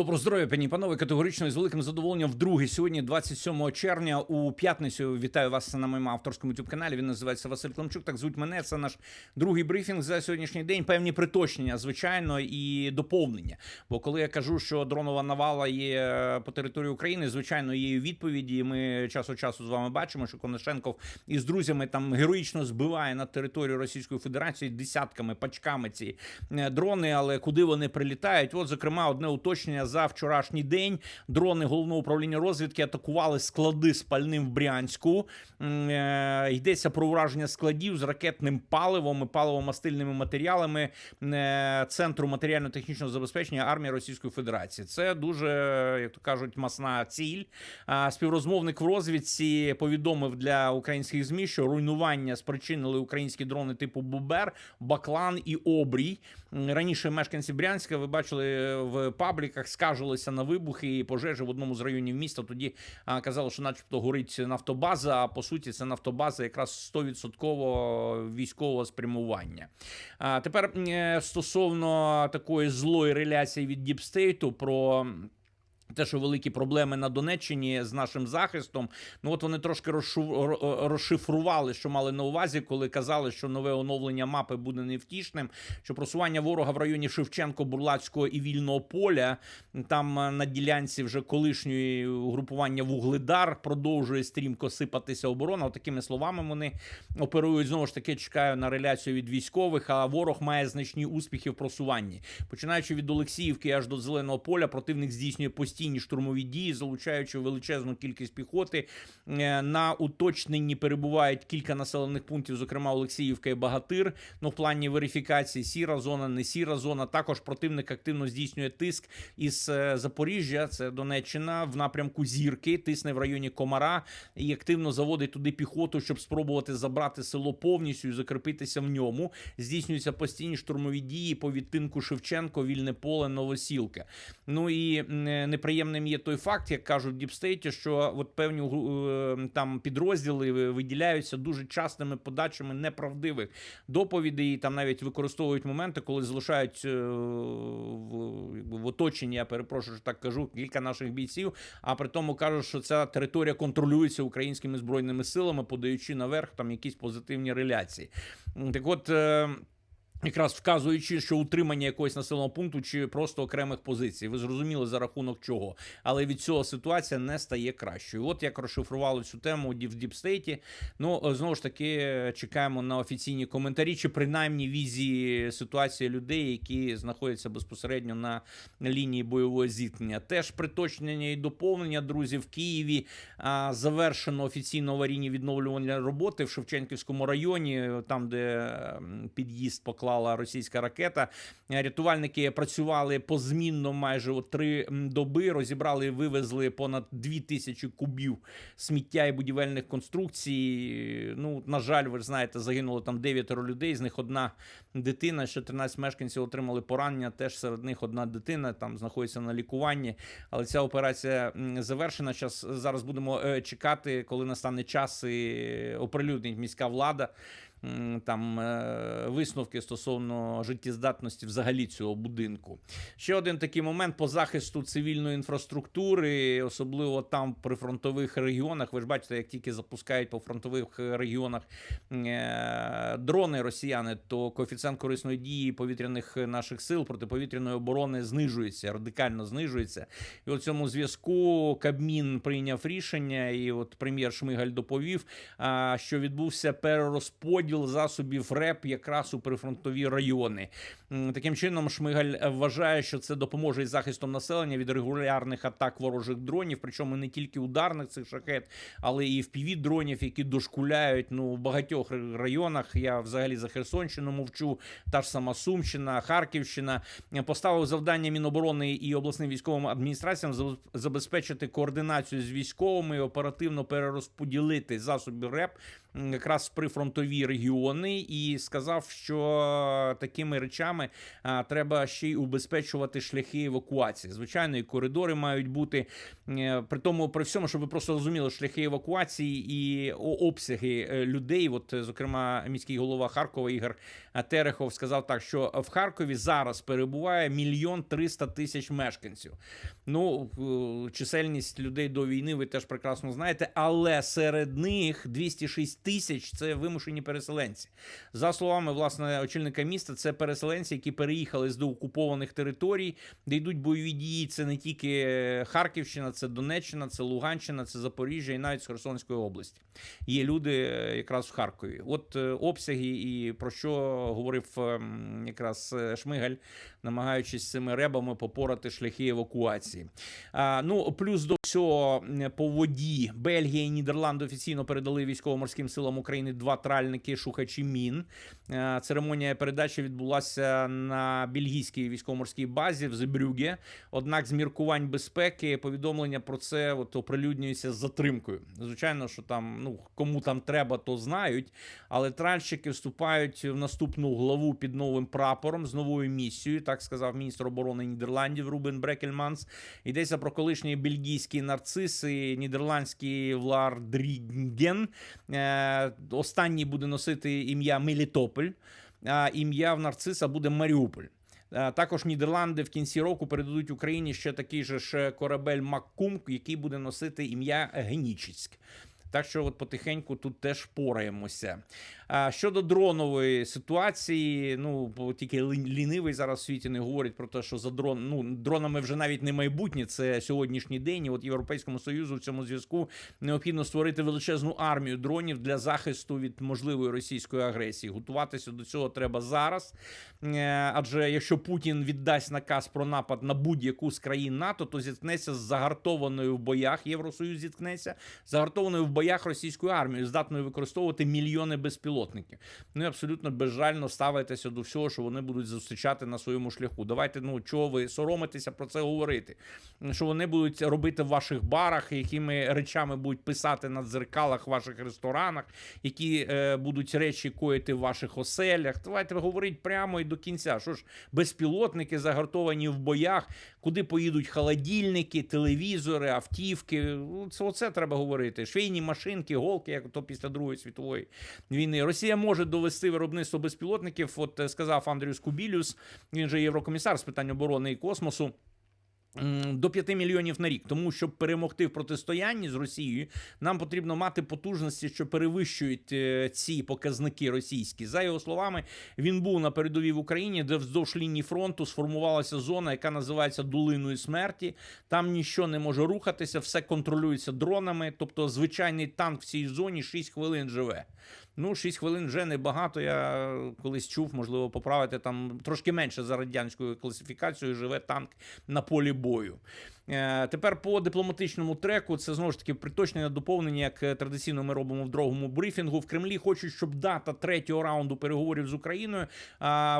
Добро здоров'я, пані і панове. Категорично і з великим задоволенням вдруге сьогодні, 27 червня, у п'ятницю. Вітаю вас на моєму авторському youtube каналі. Він називається Василь Климчук. Так звуть мене. Це наш другий брифінг за сьогоднішній день. Певні приточнення, звичайно, і доповнення. Бо коли я кажу, що дронова навала є по території України, звичайно, є відповіді. Ми час від часу з вами бачимо, що Коношенков із друзями там героїчно збиває на територію Російської Федерації десятками пачками ці е, дрони. Але куди вони прилітають? От, зокрема, одне уточнення за вчорашній день. Дрони головного управління розвідки атакували склади з пальним в Брянську. Е, Йдеться про ураження складів з ракетним паливом і паливомастильними матеріалами е, Центру матеріально-технічного забезпечення армії Російської Федерації. Це дуже, як то кажуть, масна ціль. Співрозмовник в розвідці повідомив для українських змі, що руйнування спричинили українські дрони типу Бубер, Баклан і Обрій. Раніше мешканці Брянська ви бачили в пабліках, скаржилися на вибухи і пожежі в одному з районів міста. Тоді казали, що, начебто, горить нафтобаза. А по суті, це нафтобаза якраз 100% військового спрямування. А тепер е, стосовно такої злої реляції від Діпстейту про. Те, що великі проблеми на Донеччині з нашим захистом, ну от вони трошки розшифрували, що мали на увазі, коли казали, що нове оновлення мапи буде невтішним. Що просування ворога в районі Шевченко, Бурлацького і вільного поля там е, на ділянці вже колишньої групування Вугледар продовжує стрімко сипатися оборона. От такими словами вони оперують. Знову ж таки, чекаю на реляцію від військових. А ворог має значні успіхи в просуванні. Починаючи від Олексіївки аж до зеленого поля, противник здійснює постійні штурмові дії, залучаючи величезну кількість піхоти. Е, На уточненні перебувають кілька населених пунктів, зокрема Олексіївка і Багатир. Ну, в плані верифікації сіра зона, не сіра зона. Також противник активно здійснює тиск із е, Запоріжжя, це Донеччина, в напрямку Зірки, тисне в районі Комара і активно заводить туди піхоту, щоб спробувати забрати село повністю і закріпитися в ньому. Здійснюються постійні штурмові дії по відтинку Шевченко, вільне поле, Новосілка. Ну і м, е, неприємним є той факт, як кажуть в Діпстейті, що от певні е, там підрозділи виділяються дуже частими подачами неправдивих доповідей. І там навіть використовують моменти, коли залишають е, в, в оточенні, я перепрошую, що так кажу, кілька наших бійців. А при тому кажуть, що ця територія контролюється українськими збройними силами, подаючи наверх там якісь позитивні реляції. Так от. Якраз вказуючи, що утримання якогось населеного пункту чи просто окремих позицій, ви зрозуміли за рахунок чого, але від цього ситуація не стає кращою. От як розшифрували цю тему в Діпстейті. Ну е, знову ж таки чекаємо на офіційні коментарі, чи принаймні візії ситуації людей, які знаходяться безпосередньо на лінії бойового зіткнення. Теж приточнення і доповнення, друзі, в Києві завершено офіційно аварійні відновлювальні роботи в Шевченківському районі, там де ем, під'їзд поклала російська ракета. Е, Рятувальники працювали позмінно майже три доби. Розібрали і вивезли понад дві тисячі кубів сміття і будівельних конструкцій. Ну, на жаль, ви ж знаєте, загинуло там дев'ятеро людей. З них одна дитина, ще 13 мешканців отримали поранення. Теж серед них одна дитина там знаходиться на лікуванні. Але ця операція завершена. Щас зараз будемо е, чекати, коли настане час і оприлюднить міська влада. Там е, висновки стосовно життєздатності взагалі цього будинку. Ще один такий момент по захисту цивільної інфраструктури, особливо там в прифронтових регіонах. Ви ж бачите, як тільки запускають по фронтових регіонах е, дрони росіяни, то коефіцієнт корисної дії повітряних наших сил протиповітряної оборони знижується, радикально знижується. І у цьому зв'язку Кабмін прийняв рішення, і от прем'єр Шмигаль доповів, що відбувся перерозподіл засобів РЕП якраз у прифронтові райони. Таким чином, Шмигаль вважає, що це допоможе із захистом населення від регулярних атак ворожих дронів, причому не тільки ударних цих шахет, але і впіві дронів, які дошкуляють ну в багатьох районах. Я взагалі за Херсонщину мовчу, та ж сама Сумщина, Харківщина Е, поставив завдання Міноборони і обласним військовим адміністраціям заб- забезпечити координацію з військовими і оперативно перерозподілити засоби РЕП якраз прифронтові регіони, і сказав, що такими речами треба ще й убезпечувати шляхи евакуації. Звичайно, і коридори мають бути е, при тому, при всьому, щоб ви просто розуміли, шляхи евакуації і обсяги е, людей. От, зокрема, міський голова Харкова Ігор Терехов сказав так, що в Харкові зараз перебуває мільйон триста тисяч мешканців. Ну, чисельність людей до війни ви теж прекрасно знаєте, але серед них 206 тисяч це вимушені переселенці. За словами власне очільника міста, це переселенці, які переїхали з доокупованих територій, де йдуть бойові дії. Це не тільки Харківщина, це Донеччина, це Луганщина, це Запоріжжя і навіть з Херсонської області. Є люди е, якраз в Харкові. От е, обсяги, і про що говорив ем, якраз е, Шмигаль, намагаючись цими ребами попорати шляхи евакуації. А, ну плюс до всього по воді Бельгія і Нідерланди офіційно передали військово-морським силам України два тральники шухачі мін. Е, Церемонія передачі відбулася на бельгійській військово-морській базі в Зебрюге. Однак з міркувань безпеки повідомлення про це от оприлюднюється з затримкою. Звичайно, що там ну кому там треба, то знають. Але тральщики вступають в наступну главу під новим прапором з новою місією. Так сказав міністр оборони Нідерландів Рубен Брекельманс. Йдеться про колишній бельгійський нарцис і нідерландський Влар Дріген. Е, Останній буде носити ім'я Мелітополь, а ім'я в нарциса буде Маріуполь. Е, Також Нідерланди в кінці року передадуть Україні ще такий же ж корабель Маккум, який буде носити ім'я Генічіськ. Так що, от потихеньку тут теж пораємося. А щодо дронової ситуації, ну тільки лінивий зараз в світі не говорить про те, що за дрон, ну дронами вже навіть не майбутнє, це сьогоднішній день. І от Європейському союзу в цьому зв'язку необхідно створити величезну армію дронів для захисту від можливої російської агресії. Готуватися до цього треба зараз. Е, Адже якщо Путін віддасть наказ про напад на будь-яку з країн НАТО, то зіткнеться з загартованою в боях. Євросоюз зіткнеться загартованою в боях російською армією, здатною використовувати мільйони безпілотників. Ну і абсолютно безжально ставитеся до всього, що вони будуть зустрічати на своєму шляху. Давайте, ну чого ви соромитеся про це говорити? Що вони будуть робити в ваших барах, якими речами будуть писати на дзеркалах в ваших ресторанах, які е, будуть речі коїти в ваших оселях. Давайте говорити прямо і до кінця. Що ж, безпілотники загартовані в боях, куди поїдуть холодильники, телевізори, автівки. Це оце треба говорити. Швейні машинки, голки, як то після Другої світової війни. Росія може довести виробництво безпілотників. От е, сказав Андріус Кубілюс, він же єврокомісар з питань оборони і космосу. До 5 мільйонів на рік, тому щоб перемогти в протистоянні з Росією, нам потрібно мати потужності, що перевищують е, ці показники російські. За його словами, він був на передовій в Україні, де вздовж лінії фронту сформувалася зона, яка називається долиною смерті. Там нічого не може рухатися, все контролюється дронами. Тобто, звичайний танк в цій зоні 6 хвилин живе. Ну, 6 хвилин вже небагато. Я колись чув, можливо, поправити там трошки менше за радянською класифікацією живе танк на полі boio. Е, Тепер по дипломатичному треку це знову ж таки приточне доповнення, як традиційно ми робимо в другому брифінгу. В Кремлі хочуть, щоб дата третього раунду переговорів з Україною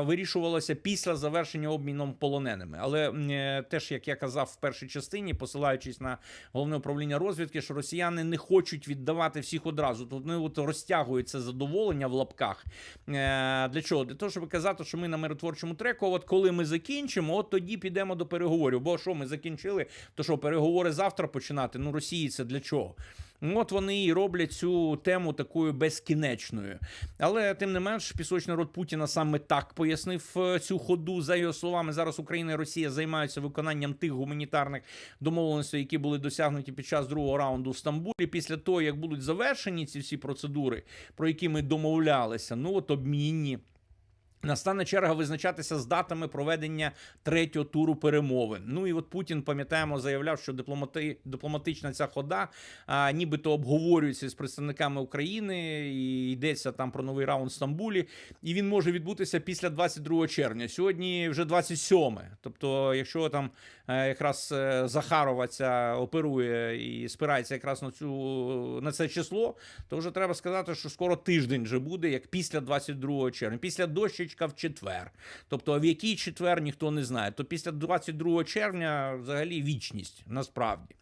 вирішувалася після завершення обміном полоненими. Але е, теж, як я казав в першій частині, посилаючись на головне управління розвідки, що росіяни не хочуть віддавати всіх одразу. Тут вони от розтягують це задоволення в лапках. Е, Для чого? Для того, щоб казати, що ми на миротворчому треку. От коли ми закінчимо, от тоді підемо до переговорів. Бо що ми закінчили? То що переговори завтра починати? Ну Росії це для чого? Ну, От вони і роблять цю тему такою безкінечною. Але тим не менш, пісочний рот Путіна саме так пояснив е, цю ходу. За його словами, зараз Україна і Росія займаються виконанням тих гуманітарних домовленостей, які були досягнуті під час другого раунду в Стамбулі. Після того, як будуть завершені ці всі процедури, про які ми домовлялися, ну от обмінні. Настане черга визначатися з датами проведення третього туру перемовин. Ну і от Путін, пам'ятаємо, заявляв, що дипломати, дипломатична ця хода а, нібито обговорюється з представниками України, і йдеться там про новий раунд в Стамбулі. І він може відбутися після 22 червня. Сьогодні вже 27. Тобто, якщо там е, якраз е, Захарова ця оперує і спирається якраз на цю на це число, то вже треба сказати, що скоро тиждень вже буде, як після 22 червня. Після дощечки фішечка в четвер. Тобто, в який четвер ніхто не знає. То після 22 червня взагалі вічність насправді.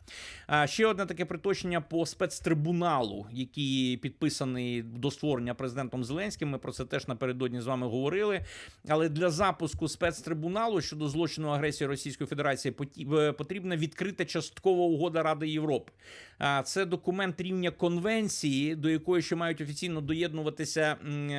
А ще одне таке приточення по спецтрибуналу, який підписаний до створення президентом Зеленським. Ми про це теж напередодні з вами говорили. Але для запуску спецтрибуналу щодо злочину агресії Російської Федерації е, потрібна відкрита часткова угода Ради Європи. А це документ рівня конвенції, до якої ще мають офіційно доєднуватися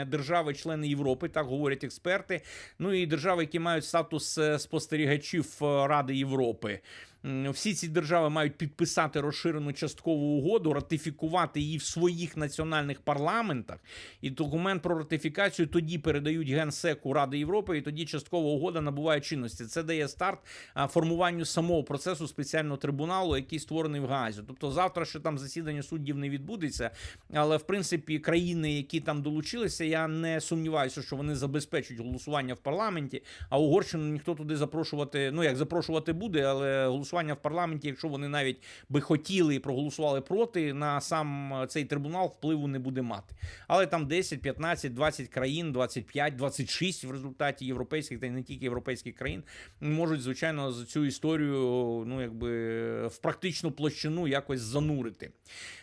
держави-члени Європи, так говорять експерти. Ну і держави, які мають статус е, спостерігачів е, Ради Європи. Всі ці держави мають підписати розширену часткову угоду, ратифікувати її в своїх національних парламентах. І документ про ратифікацію тоді передають генсеку Ради Європи, і тоді часткова угода набуває чинності. Це дає старт формуванню самого процесу спеціального трибуналу, який створений в Гаазі. Тобто, завтра ще там засідання суддів не відбудеться. Але в принципі країни, які там долучилися, я не сумніваюся, що вони забезпечують голосування в парламенті. А Угорщину ніхто туди запрошувати. Ну як запрошувати буде, але голосування в парламенті, якщо вони навіть би хотіли і проголосували проти, на сам е, цей трибунал впливу не буде мати. Але там 10, 15, 20 країн, 25, 26 в результаті європейських та й не тільки європейських країн можуть звичайно за цю історію ну якби в практичну площину якось занурити.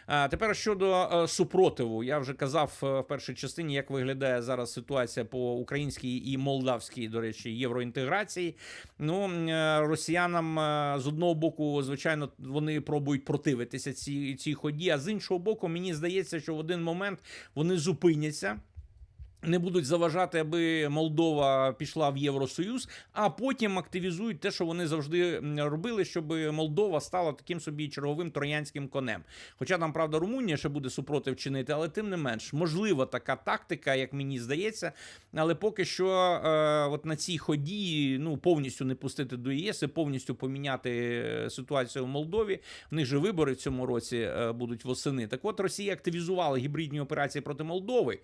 Тепер щодо е, супротиву, я вже казав е, в першій частині, як виглядає зараз ситуація по українській і молдавській, до речі, євроінтеграції. Ну е, росіянам з одного боку, звичайно, вони пробують противитися цій, цій ході. А з іншого боку, мені здається, що в один момент вони зупиняться. Не будуть заважати, аби Молдова пішла в Євросоюз, а потім активізують те, що вони завжди робили, щоб Молдова стала таким собі черговим троянським конем. Хоча там, правда, Румунія ще буде супротив чинити, але тим не менш, можлива така тактика, як мені здається. Але поки що, е, от на цій ході, ну повністю не пустити до ЄС і повністю поміняти е, ситуацію в Молдові. В них же вибори в цьому році е, будуть восени. Так от Росія активізувала гібридні операції проти Молдови.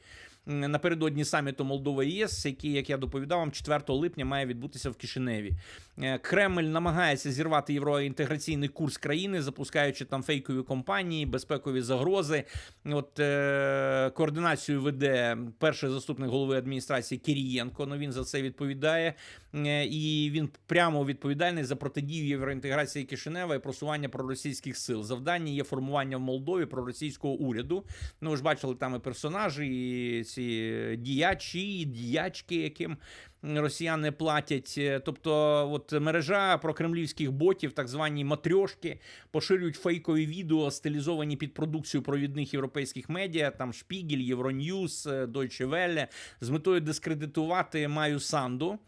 Напередодні саміту Молдова ЄС, який, як я доповідав вам, 4 липня має відбутися в Кишиневі. Е, Кремль намагається зірвати євроінтеграційний курс країни, запускаючи там фейкові компанії, безпекові загрози. От е, координацію веде перший заступник голови адміністрації Кирієнко. Ну він за це відповідає. Е, І він прямо відповідальний за протидію євроінтеграції Кишинева і просування проросійських сил. Завдання є формування в Молдові проросійського уряду. Ну, ви ж бачили там і персонажі, і ці діячі, діячки, яким росіяни платять. Е, Тобто, от мережа прокремлівських ботів, так звані матрьошки, поширюють фейкові відео, стилізовані під продукцію провідних європейських медіа, там Шпігель, Євроньюз, е, Deutsche Welle, з метою дискредитувати Маю Санду.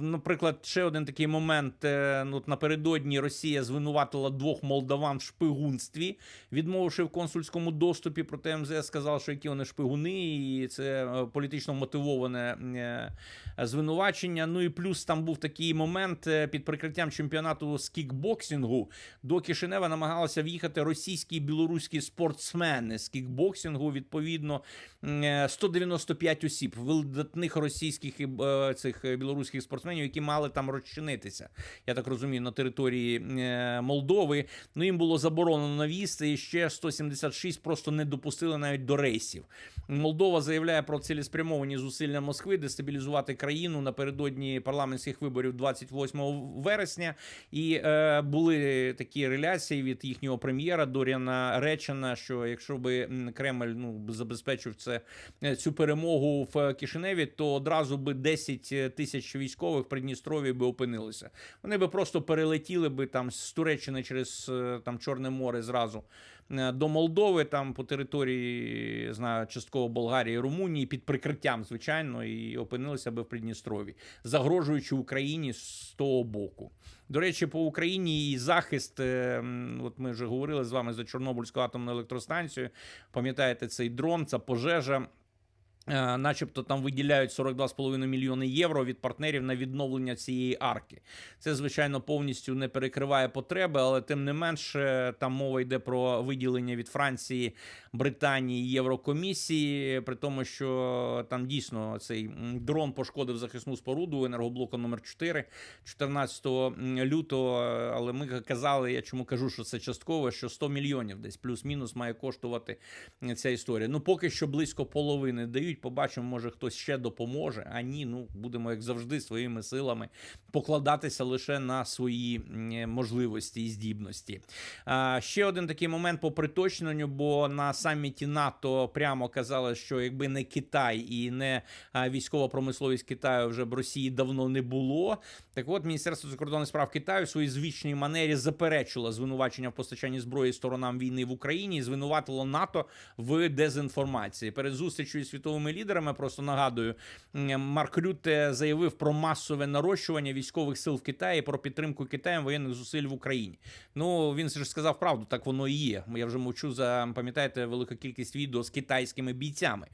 Наприклад, ще один такий момент. е, Ну, напередодні Росія звинуватила двох молдаван в шпигунстві, відмовивши в консульському доступі. Проте МЗС сказав, що які вони шпигуни, і це е, політично мотивоване е, звинувачення. Ну і плюс там був такий момент під прикриттям чемпіонату з кікбоксингу. До Кишинева намагалися в'їхати російські і білоруські спортсмени з кікбоксингу. Відповідно, е, 195 осіб видатних російських цих білоруських спортсменів, які мали там розчинитися. Я так розумію, на території е, Молдови. Ну їм було заборонено навісти, і ще 176 просто не допустили навіть до рейсів. Молдова заявляє про цілеспрямовані зусилля Москви дестабілізувати країну напередодні парламентських виборів 28 вересня. І е, були такі реляції від їхнього прем'єра Доріана Речена, що якщо би Кремль ну забезпечив це е, цю перемогу в Кишиневі, то одразу би 10 тисяч військових в Придністрові би опинилися. Вони би просто перелетіли би там з Туреччини через е, там Чорне море зразу е, до Молдови, там по території знаю, частково Болгарії, Румунії під прикриттям, звичайно, і опинилися би в Придністрові, загрожуючи Україні з того боку. До речі, по Україні і захист. е, От ми вже говорили з вами за Чорнобильську атомну електростанцію. Пам'ятаєте цей дрон, ця пожежа. Е, Начебто там виділяють 42,5 мільйони євро від партнерів на відновлення цієї арки. Це, звичайно, повністю не перекриває потреби, але тим не менш, е, там мова йде про виділення від Франції, Британії, Єврокомісії, при тому, що там дійсно цей дрон пошкодив захисну споруду енергоблоку номер 4 14 лютого. Але ми казали, я чому кажу, що це частково, що 100 мільйонів десь плюс-мінус має коштувати ця історія. Ну, поки що близько половини дають. Воюють. Побачимо, може хтось ще допоможе. А ні, ну будемо як завжди своїми силами покладатися лише на свої можливості і здібності. А, ще один такий момент по приточненню, бо на саміті НАТО прямо казали, що якби не Китай і не військова промисловість Китаю вже б Росії давно не було. Так от Міністерство закордонних справ Китаю в своїй звичній манері заперечило звинувачення в постачанні зброї сторонам війни в Україні і звинуватило НАТО в дезінформації. Перед зустрічю із світовими лідерами просто нагадую, Марк Рюте заявив про масове нарощування військових сил в Китаї, про підтримку Китаєм воєнних зусиль в Україні. Ну він ж сказав правду, так воно і є. Я вже мовчу за пам'ятаєте велику кількість відео з китайськими бійцями.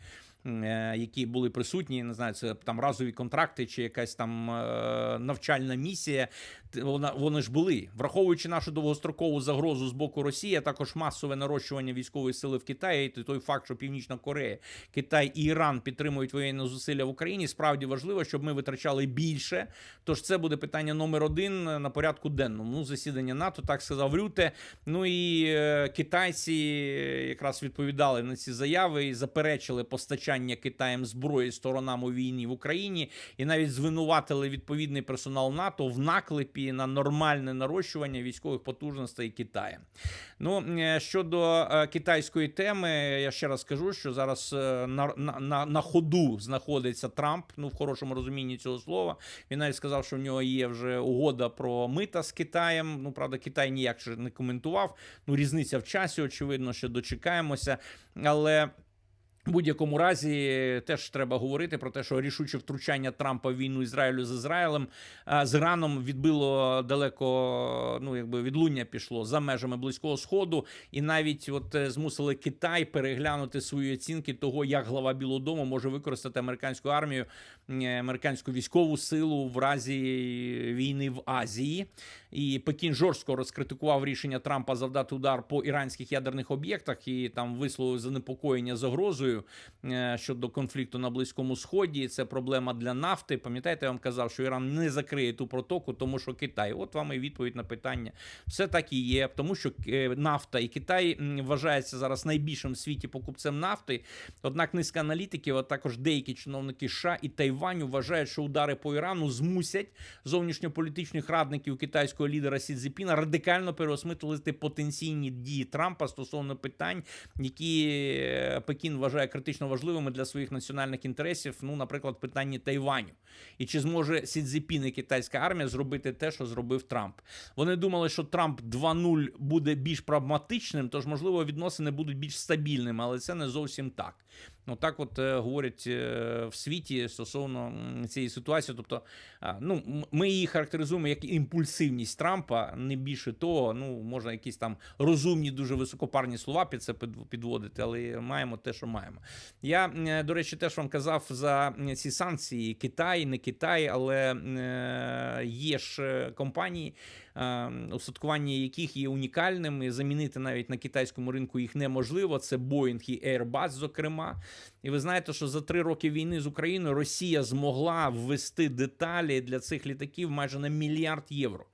Е, Які були присутні, не знаю, це там разові контракти чи якась там е, навчальна місія. Вона вони ж були, враховуючи нашу довгострокову загрозу з боку Росії, а також масове нарощування військової сили в Китаї, і той факт, що Північна Корея, Китай і Іран підтримують воєнні зусилля в Україні. Справді важливо, щоб ми витрачали більше. Тож це буде питання номер один на порядку денному. Ну, засідання НАТО, так сказав Рюте. Ну і е, китайці якраз відповідали на ці заяви і заперечили постачання Китаєм зброї сторонам у війні в Україні, і навіть звинуватили відповідний персонал НАТО в наклепі на нормальне нарощування військових потужностей Китаю. Ну е, щодо е, китайської теми, я ще раз скажу, що зараз е, на, на, на, ходу знаходиться Трамп. Ну в хорошому розумінні цього слова. Він навіть сказав, що в нього є вже угода про мита з Китаєм. Ну правда, Китай ніяк ще не коментував. Ну різниця в часі, очевидно, що дочекаємося, але. Будь-якому разі теж треба говорити про те, що рішуче втручання Трампа в війну Ізраїлю з Ізраїлем з Іраном відбило далеко, ну якби відлуння пішло за межами близького сходу, і навіть от е, змусили Китай переглянути свої оцінки того, як глава Білого Дому може використати американську армію, е, американську військову силу в разі війни в Азії. І Пекін жорстко розкритикував рішення Трампа завдати удар по іранських ядерних об'єктах і там висловив занепокоєння загрозою е, щодо конфлікту на Близькому Сході. Це проблема для нафти. Пам'ятаєте, я вам казав, що Іран не закриє ту протоку, тому що Китай. От вам і відповідь на питання. Все так і є, тому що е, нафта і Китай вважається зараз найбільшим в світі покупцем нафти. Однак низка аналітиків, а також деякі чиновники США і Тайваню вважають, що удари по Ірану змусять зовнішньополітичних радників китайського лідера Сі Цзіпіна радикально переосмислити потенційні дії Трампа стосовно питань, які е, Пекін вважає критично важливими для своїх національних інтересів. Ну, наприклад, питання Тайваню. І чи зможе Сі Цзіпін і китайська армія зробити те, що зробив Трамп? Вони думали, що Трамп 2.0 буде більш прагматичним, тож можливо відносини будуть більш стабільними, але це не зовсім так. Ну так, от е, говорять е, в світі стосовно цієї ситуації. Тобто, ну ми її характеризуємо як імпульсивність Трампа, не більше того. Ну можна якісь там розумні, дуже високопарні слова під це під- підводити, але маємо те, що маємо. Я е, до речі, теж вам казав за ці санкції Китай, не Китай, але є ж компанії устаткування яких є унікальним, і замінити навіть на китайському ринку їх неможливо. Це Boeing і Airbus, зокрема. І ви знаєте, що за три роки війни з Україною Росія змогла ввести деталі для цих літаків майже на мільярд євро.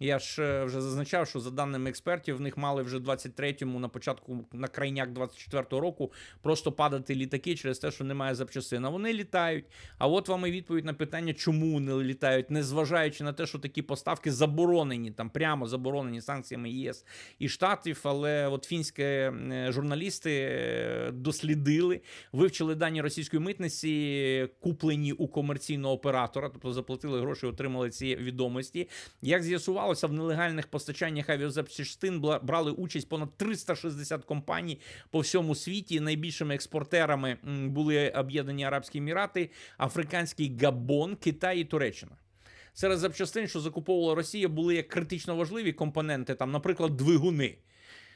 Я ж е, вже зазначав, що за даними експертів, в них мали вже 23-му на початку на крайняк 24-го року просто падати літаки через те, що немає запчастин. А вони літають. А от вам і відповідь на питання, чому вони літають, незважаючи на те, що такі поставки заборонені, там прямо заборонені санкціями ЄС і штатів. Але от фінські е, журналісти е, дослідили, вивчили дані російської митниці, куплені у комерційного оператора, тобто заплатили гроші, отримали ці відомості. Як з'ясувалося, в нелегальних постачаннях авіазапчастин брали участь понад 360 компаній по всьому світі. Найбільшими експортерами були Об'єднані Арабські Емірати, Африканський Габон, Китай і Туреччина. Серед запчастин, що закуповувала Росія, були як критично важливі компоненти, там, наприклад, двигуни.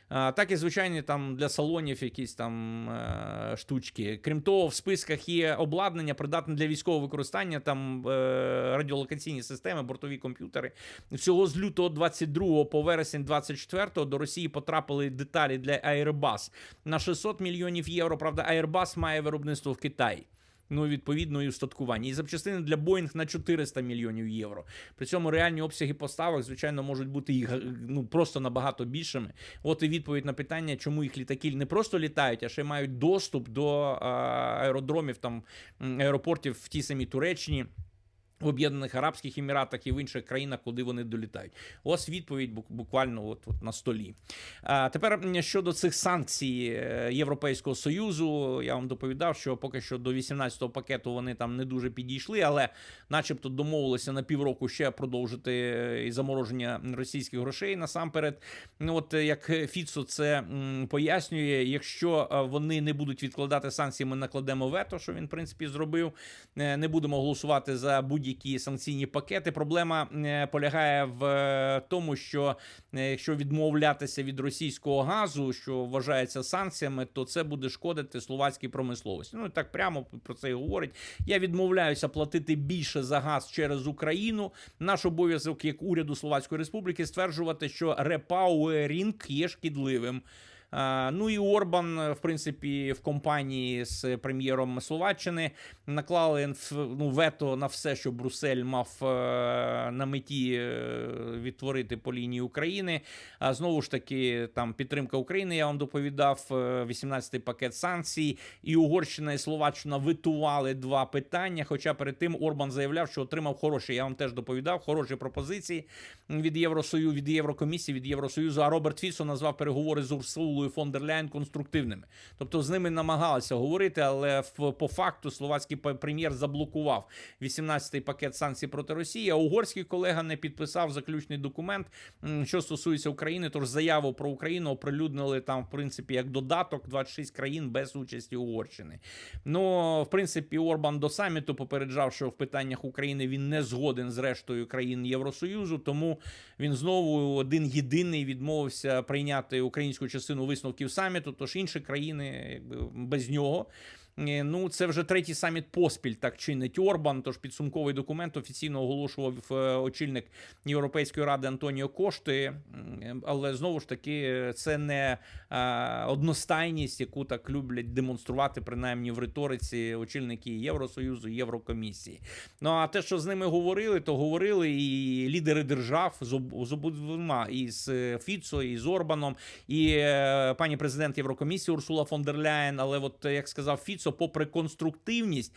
Так і звичайні там для салонів якісь там е, штучки. Крім того, в списках є обладнання, придатне для військового використання, там е, радіолокаційні системи, бортові комп'ютери. Всього з лютого 22 по вересень 24 до Росії потрапили деталі для Airbus на 600 мільйонів євро. Правда, Airbus має виробництво в Китаї. Ну, відповідно, і устаткування. І запчастини для Боїнг на 400 мільйонів євро. При цьому реальні обсяги поставок, звичайно, можуть бути їх ну, просто набагато більшими. От і відповідь на питання, чому їх літаки не просто літають, а ще мають доступ до а, аеродромів, там аеропортів в тій самій Туреччині. В Об'єднаних Арабських Еміратах і в інших країнах, куди вони долітають. Ось відповідь бук- буквально от, от на столі. А тепер щодо цих санкцій е, Європейського союзу, я вам доповідав, що поки що до 18-го пакету вони там не дуже підійшли, але, начебто, домовилися на півроку ще продовжити е, і замороження російських грошей насамперед. Ну от е, як Фіцо це пояснює, якщо вони не будуть відкладати санкції, ми накладемо вето, що він в принципі зробив. Не будемо голосувати за будь-які санкційні пакети. Проблема е, полягає в е, тому, що е, якщо відмовлятися від російського газу, що вважається санкціями, то це буде шкодити словацькій промисловості. Ну і так прямо про це і говорить. Я відмовляюся платити більше за газ через Україну. Наш обов'язок як уряду Словацької Республіки стверджувати, що репауерінг є шкідливим. А, Ну і Орбан, е, в принципі, в компанії з прем'єром Словаччини наклали ну, вето на все, що Брюссель мав е, на меті е, відтворити по лінії України. А знову ж таки, там підтримка України. Я вам доповідав е, 18-й пакет санкцій, і Угорщина і Словаччина витували два питання. Хоча перед тим Орбан заявляв, що отримав хороші. Я вам теж доповідав хороші пропозиції від Євросоюзу, від Єврокомісії, від Євросоюзу. А Роберт Фіцо назвав переговори з Урсулою фон дер Ляйн конструктивними. Тобто з ними намагалися говорити, але по факту словацький прем'єр заблокував 18-й пакет санкцій проти Росії. А угорський колега не підписав заключний документ, що стосується України. Тож заяву про Україну оприлюднили там, в принципі, як додаток 26 країн без участі Угорщини. Ну, в принципі, Орбан до саміту попереджав, що в питаннях України він не згоден з рештою країн Євросоюзу, тому він знову один єдиний відмовився прийняти українську частину висновків саміту. Тож інші країни якби без нього. Е, Ну, це вже третій саміт поспіль так чинить Орбан. Тож підсумковий документ офіційно оголошував е, очільник Європейської ради Антоніо Кошти. Але знову ж таки, це не е, одностайність, яку так люблять демонструвати, принаймні в риториці очільники Євросоюзу, Єврокомісії. Ну а те, що з ними говорили, то говорили і лідери держав з об- з і з Фіцо, і з Орбаном, і пані президент Єврокомісії Урсула фон дер Ляєн. Але, от як сказав Фіцо, попри конструктивність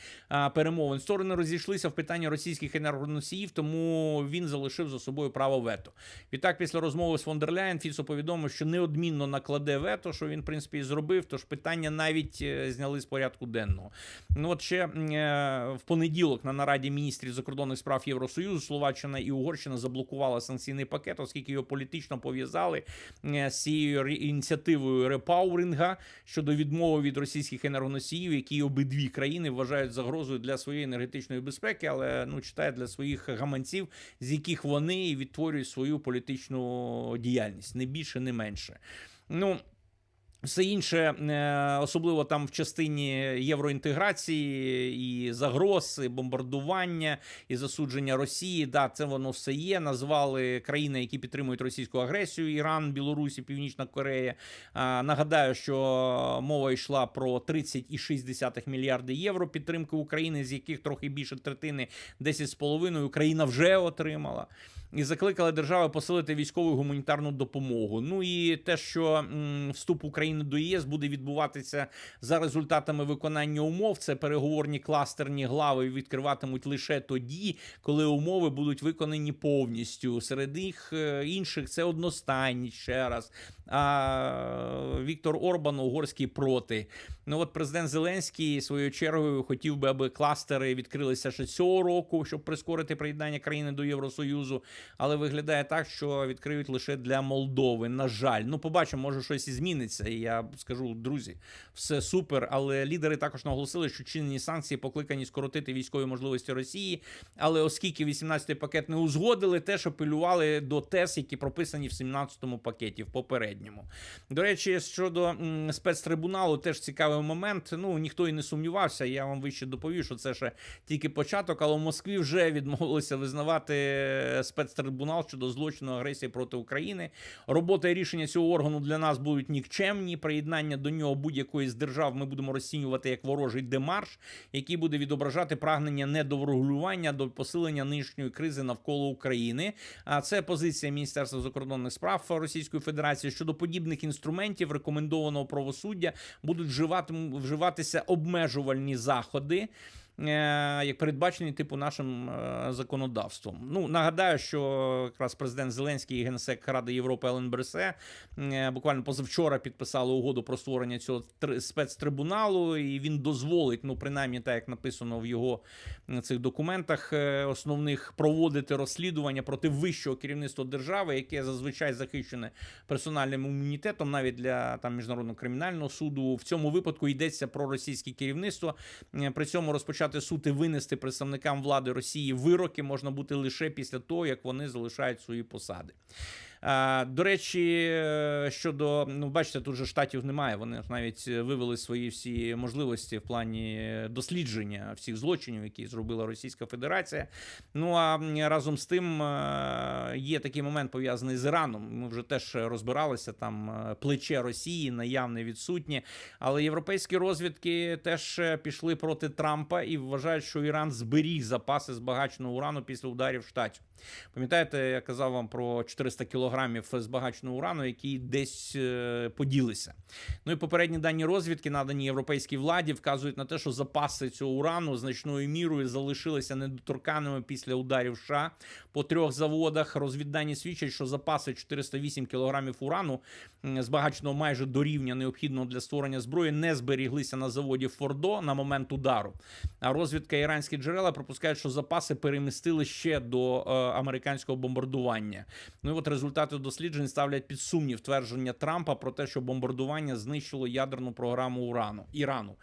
перемовин, сторони розійшлися в питанні російських енергоносіїв, тому він залишив за собою право вето. Відтак, після розмови з фон дер Фіцо повідомив, що неодмінно накладе вето, що він в принципі і зробив. Тож питання навіть е, зняли з порядку денного. Ну от ще е, в понеділок на нараді міністрів закордонних справ Євросоюзу Словаччина і Угорщина заблокували санкційний пакет, оскільки його політично пов'язали е, з цією ініціативою репауринга щодо відмови від російських енергоносіїв, які обидві країни вважають загрозою для своєї енергетичної безпеки, але ну читає для своїх гаманців, з яких вони відтворюють свою політичну діяльність, не більше, не менше. Ну. Все інше, е, особливо там в частині євроінтеграції, і загроз, і бомбардування, і засудження Росії. Да, це воно все є. Назвали країни, які підтримують російську агресію: Іран, Білорусь, і Північна Корея. А, Нагадаю, що мова йшла про 30,6 мільярди євро підтримки України, з яких трохи більше третини 10,5 Україна вже отримала. І закликали держави посилити військову і гуманітарну допомогу. Ну і те, що вступ України до ЄС буде відбуватися за результатами виконання умов. Це переговорні кластерні глави відкриватимуть лише тоді, коли умови будуть виконані повністю. Серед їх е, інших це одностайність ще раз. А Віктор Орбан угорський проти. Ну от президент Зеленський своєю чергою хотів би, аби кластери відкрилися ще цього року, щоб прискорити приєднання країни до Євросоюзу. Але виглядає так, що відкриють лише для Молдови. На жаль, ну побачимо, може щось і зміниться. І я скажу, друзі, все супер. Але лідери також наголосили, що чинені санкції покликані скоротити військові можливості Росії. Але оскільки 18-й пакет не узгодили, теж апелювали до тез, які прописані в 17-му пакеті, в попередньому. До речі, щодо спецтрибуналу, теж цікавий момент. Ну ніхто і не сумнівався. Я вам вище доповів, що це ще тільки початок, але в Москві вже відмовилися визнавати спецтрибунал спецтрибунал щодо злочину агресії проти України. Робота і рішення цього органу для нас будуть нікчемні. Приєднання до нього будь-якої з держав ми будемо розцінювати як ворожий демарш, який буде відображати прагнення не до врегулювання, до посилення нинішньої кризи навколо України. А це позиція Міністерства закордонних справ Російської Федерації щодо подібних інструментів рекомендованого правосуддя будуть вживати, вживатися обмежувальні заходи. Е, Як передбачені типу нашим е, законодавством. Ну нагадаю, що якраз президент Зеленський і генсек Ради Європи Елен Бресе е, буквально позавчора підписали угоду про створення цього спецтрибуналу, і він дозволить, ну принаймні так як написано в його цих документах основних, проводити розслідування проти вищого керівництва держави, яке зазвичай захищене персональним імунітетом, навіть для там міжнародного кримінального суду. В цьому випадку йдеться про російське керівництво. При цьому розпочати суд і винести представникам влади Росії вироки можна бути лише після того, як вони залишають свої посади. До речі, е, щодо ну, бачите, тут же штатів немає. Вони навіть е, вивели свої всі можливості в плані дослідження всіх злочинів, які зробила Російська Федерація. Ну а разом з тим е, є такий момент пов'язаний з Іраном. Ми вже теж розбиралися там плече Росії, наявне відсутнє. Але європейські розвідки теж пішли проти Трампа і вважають, що Іран зберіг запаси збагаченого урану після ударів штатів. Пам'ятаєте, я казав вам про 400 кілограмів збагаченого урану, які десь е, поділися. Ну і попередні дані розвідки, надані європейській владі, вказують на те, що запаси цього урану значною мірою залишилися недоторканими після ударів США по трьох заводах. Розвіддані свідчать, що запаси 408 кілограмів урану, збагаченого майже до рівня необхідного для створення зброї, не зберіглися на заводі Фордо на момент удару. А розвідка і іранські джерела припускають, що запаси перемістили ще до е, американського бомбардування. Ну і от результати досліджень ставлять під сумнів твердження Трампа про те, що бомбардування знищило ядерну програму урану Ірану.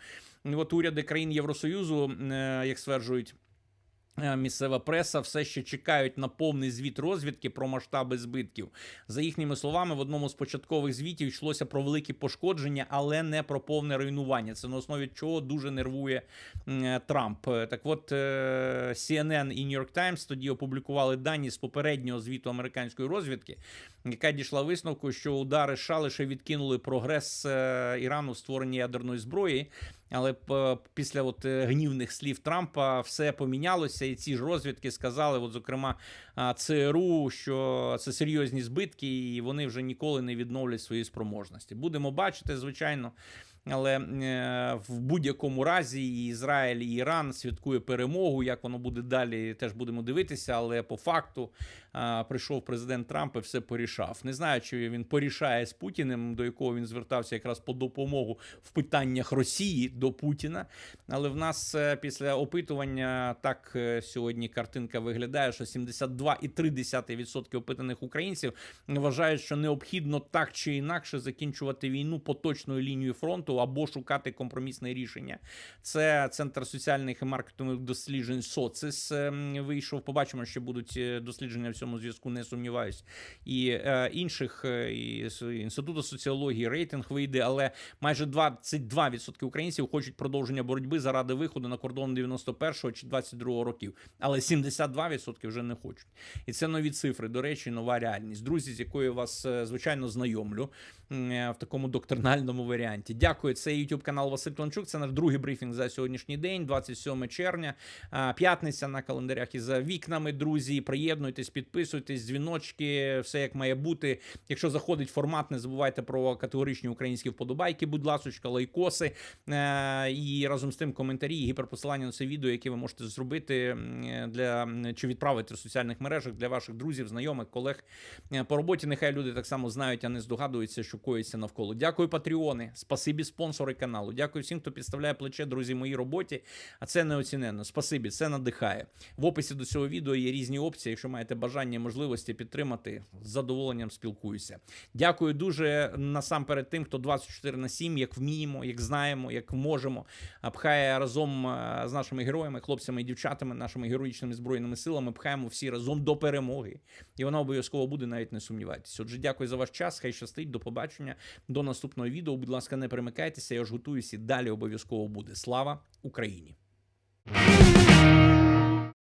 От уряди країн Євросоюзу, е, як стверджують. Е, Місцева преса все ще чекають на повний звіт розвідки про масштаби збитків. За їхніми словами, в одному з початкових звітів йшлося про великі пошкодження, але не про повне руйнування. Це на основі чого дуже нервує е, Трамп. Е, Так от CNN і New York Times тоді опублікували дані з попереднього звіту американської розвідки, яка дійшла висновку, що удари США лише відкинули прогрес Ірану в створенні ядерної зброї. Але після от е, гнівних слів Трампа все помінялося, і ці ж розвідки сказали, от зокрема ЦРУ, що це серйозні збитки, і вони вже ніколи не відновлять свої спроможності. Будемо бачити, звичайно. Але е, в будь-якому разі і Ізраїль і Іран святкує перемогу. Як воно буде далі, теж будемо дивитися. Але по факту прийшов президент Трамп і все порішав. Не знаю, чи він порішає з Путіним, до якого він звертався якраз по допомогу в питаннях Росії до Путіна. Але в нас е, після опитування так е, сьогодні картинка виглядає, що 72,3% опитаних українців вважають, що необхідно так чи інакше закінчувати війну поточною лінією фронту або шукати компромісне рішення. Це центр соціальних і маркетингових досліджень Социс ем, вийшов. Побачимо, що будуть е, дослідження цьому зв'язку, не сумніваюсь. І е, інших е, і інституту соціології рейтинг вийде, але майже 22% українців хочуть продовження боротьби заради виходу на кордон 91-го чи 22-го років, але 72% вже не хочуть. І це нові цифри. До речі, нова реальність. Друзі, з якою вас е, звичайно знайомлю е, в такому доктринальному варіанті. Дякую. Це YouTube канал Василь Клончук. Це наш другий брифінг за сьогоднішній день, 27 червня, п'ятниця на календарях і за вікнами. Друзі, приєднуйтесь, підписуйтесь, дзвіночки, все як має бути. Якщо заходить формат, не забувайте про категоричні українські вподобайки, будь ласочка, лайкоси е, і разом з тим коментарі гіперпосилання на це відео, яке ви можете зробити для чи відправити в соціальних мережах для ваших друзів, знайомих, колег е, по роботі. Нехай люди так само знають, а не здогадуються, що коїться навколо. Дякую, патреони. Спасибі, спонсори каналу. Дякую всім, хто підставляє плече, друзі, моїй роботі. А це неоціненно. Спасибі, це надихає. В описі до цього відео є різні опції. Якщо маєте бажання, і можливості підтримати, з задоволенням спілкуюся. Дякую дуже насамперед тим, хто 24 на 7, як вміємо, як знаємо, як можемо, пхає разом е, з нашими героями, хлопцями і дівчатами, нашими героїчними збройними силами. Пхаємо всі разом до перемоги. І вона обов'язково буде, навіть не сумнівайтеся. Отже, дякую за ваш час. Хай щастить. До побачення. До наступного відео. Будь ласка, не перемикайтеся. Я ж готуюся. і Далі обов'язково буде. Слава Україні!